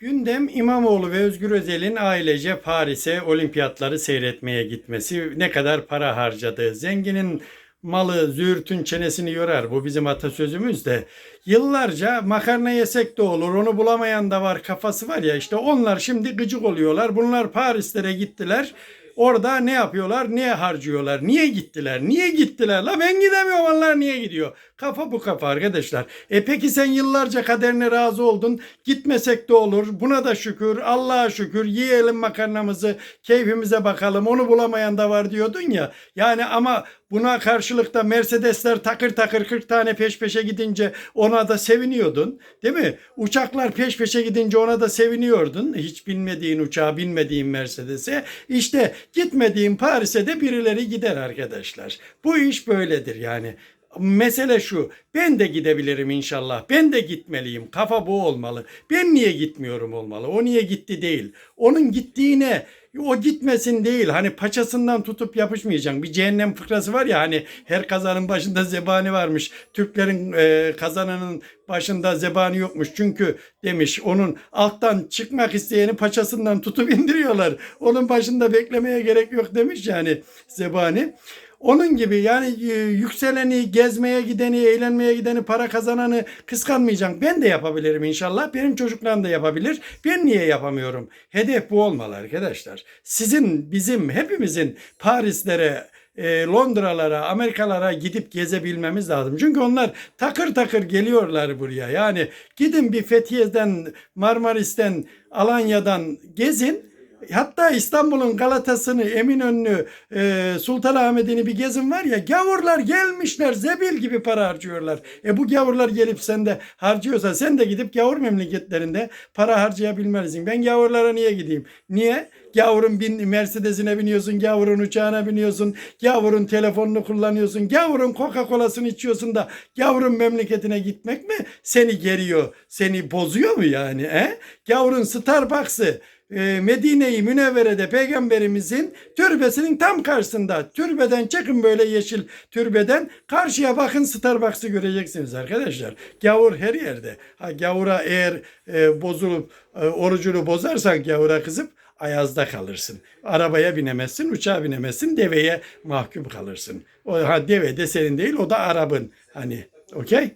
Gündem İmamoğlu ve Özgür Özel'in ailece Paris'e olimpiyatları seyretmeye gitmesi, ne kadar para harcadığı, zenginin malı züğürtün çenesini yorar. Bu bizim atasözümüz de. Yıllarca makarna yesek de olur, onu bulamayan da var kafası var ya işte onlar şimdi gıcık oluyorlar. Bunlar Paris'lere gittiler. Orada ne yapıyorlar? Niye harcıyorlar? Niye gittiler? Niye gittiler? La ben gidemiyorum onlar niye gidiyor? Kafa bu kafa arkadaşlar. E peki sen yıllarca kaderine razı oldun. Gitmesek de olur. Buna da şükür. Allah'a şükür. Yiyelim makarnamızı. Keyfimize bakalım. Onu bulamayan da var diyordun ya. Yani ama buna karşılıkta Mercedesler takır takır 40 tane peş peşe gidince ona da seviniyordun. Değil mi? Uçaklar peş peşe gidince ona da seviniyordun. Hiç binmediğin uçağa binmediğin Mercedes'e. İşte gitmediğin Paris'e de birileri gider arkadaşlar. Bu iş böyledir yani. Mesele şu. Ben de gidebilirim inşallah. Ben de gitmeliyim. Kafa bu olmalı. Ben niye gitmiyorum olmalı? O niye gitti değil. Onun gittiğine o gitmesin değil. Hani paçasından tutup yapışmayacaksın. Bir cehennem fıkrası var ya hani her kazanın başında zebani varmış. Türklerin e, kazanının başında zebani yokmuş. Çünkü demiş onun alttan çıkmak isteyeni paçasından tutup indiriyorlar. Onun başında beklemeye gerek yok demiş yani zebani. Onun gibi yani e, yükseleni, gezmeye gideni, eğlenmeye gideni, para kazananı kıskanmayacaksın. Ben de yapabilirim inşallah. Benim çocuklarım da yapabilir. Ben niye yapamıyorum? Hedef bu olmalı arkadaşlar. Sizin, bizim, hepimizin Parislere, e, Londralara, Amerikalara gidip gezebilmemiz lazım. Çünkü onlar takır takır geliyorlar buraya. Yani gidin bir Fethiye'den, Marmaris'ten, Alanya'dan gezin. Hatta İstanbul'un Galatası'nı, Eminönü'nü, e, Sultanahmet'ini bir gezin var ya gavurlar gelmişler zebil gibi para harcıyorlar. E bu gavurlar gelip sen de harcıyorsa sen de gidip gavur memleketlerinde para harcayabilmelisin. Ben gavurlara niye gideyim? Niye? Gavurun bin Mercedes'ine biniyorsun, gavurun uçağına biniyorsun, gavurun telefonunu kullanıyorsun, gavurun Coca-Cola'sını içiyorsun da gavurun memleketine gitmek mi seni geriyor, seni bozuyor mu yani? He? Gavurun Starbucks'ı, Medine-i Münevvere'de peygamberimizin türbesinin tam karşısında. Türbeden çıkın böyle yeşil türbeden karşıya bakın Starbucks'ı göreceksiniz arkadaşlar. Gavur her yerde. Ha gavura eğer e, bozulup e, orucunu bozarsan gavura kızıp ayazda kalırsın. Arabaya binemezsin, uçağa binemezsin, deveye mahkum kalırsın. O ha deve de senin değil, o da Arap'ın. Hani okey?